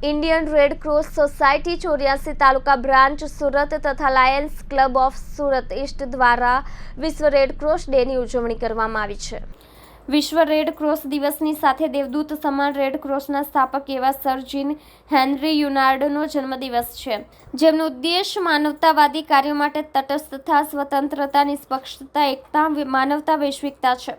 Indian red cross society ચોર્યાસી તાલુકા branch Surat તથા lions club of Surat east દ્વારા વિશ્વ રેડ ક્રોસ ડેની ઉજવણી કરવામાં આવી છે. વિશ્વ રેડ ક્રોસ દિવસની સાથે દેવદૂત સમાન રેડ ક્રોસના સ્થાપક એવા સર જીન હેનરી યુનાર્ડનો જન્મદિવસ છે, જેમનો ઉદ્દેશ માનવતાવાદી કાર્યો માટે તટસ્થતા સ્વતંત્રતા, નિષ્પક્ષતા, એકતા માનવતા, વૈશ્વિકતા છે.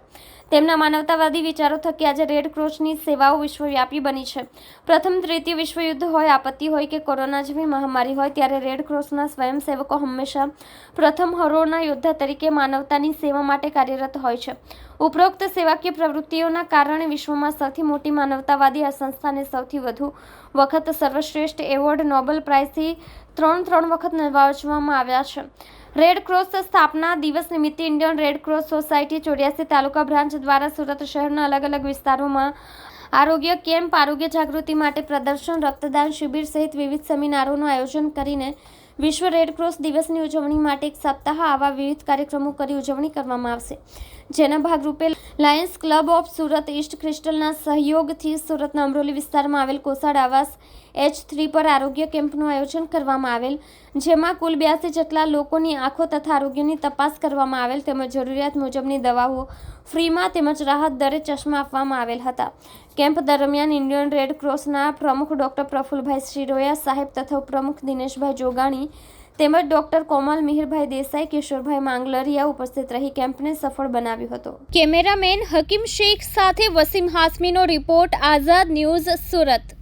તેમના માનવતાવાદી વિચારો થકી આજે રેડ ક્રોસની સેવાઓ વિશ્વવ્યાપી બની છે. પ્રથમ તૃતીય વિશ્વયુદ્ધ હોય, આપત્તિ હોય કે કોરોના જેવી મહામારી હોય, ત્યારે રેડ ક્રોસના સ્વયંસેવકો હંમેશા પ્રથમ હરોળના યોદ્ધા તરીકે માનવતાની સેવા માટે કાર્યરત હોય છે. ઉપરોક્ત સેવાકીય પ્રવૃત્તિઓના કારણે વિશ્વમાં સૌથી મોટી માનવતાવાદી આ સંસ્થાને સૌથી વધુ વખત સર્વશ્રેષ્ઠ એવોર્ડ નોબેલ પ્રાઇઝથી ત્રણ ત્રણ વખત નવાજવામાં આવ્યા છે. રેડ ક્રોસ સ્થાપના દિવસ નિમિત્તે ઇન્ડિયન રેડ ક્રોસ સોસાયટી ચોર્યાસી તાલુકા બ્રાન્ચ દ્વારા સુરત શહેરના અલગ અલગ વિસ્તારોમાં આરોગ્ય કેમ્પ, આરોગ્ય જાગૃતિ માટે પ્રદર્શન, રક્તદાન શિબિર સહિત વિવિધ સેમિનારોનું આયોજન કરીને વિશ્વ રેડક્રોસ દિવસની ઉજવણી માટે એક સપ્તાહ આવા વિવિધ કાર્યક્રમો કરી ઉજવણી કરવામાં આવશે. જેના ભાગરૂપે lions club of Surat east ક્રિસ્ટલના સહયોગથી સુરતના અમરોલી વિસ્તારમાં આવેલ કોસાડ આવાસ એચ થ્રી પર આરોગ્ય કેમ્પનું આયોજન કરવામાં આવેલ, જેમાં કુલ બ્યાસી જેટલા લોકોની આંખો તથા આરોગ્યની તપાસ કરવામાં આવેલ, તેમજ જરૂરિયાત મુજબની દવાઓ ફ્રીમાં તેમજ રાહત દરે ચશ્મા આપવામાં આવેલ હતા. કેમ્પ દરમિયાન ઇન્ડિયન રેડ ક્રોસના પ્રમુખ ડૉક્ટર પ્રફુલભાઈ શ્રીરોયા સાહેબ તથા ઉપપ્રમુખ દિનેશભાઈ જોગાણી તેમજ ડોક્ટર કોમલ મિહિરભાઈ દેસાઈ, કિશોરભાઈ માંગલરિયા ઉપસ્થિત રહી કેમ્પને સફળ બનાવ્યો હતો. કેમેરામેન હકીમ શેખ સાથે વસીમ હાસમીનો રિપોર્ટ, આઝાદ ન્યૂઝ સુરત.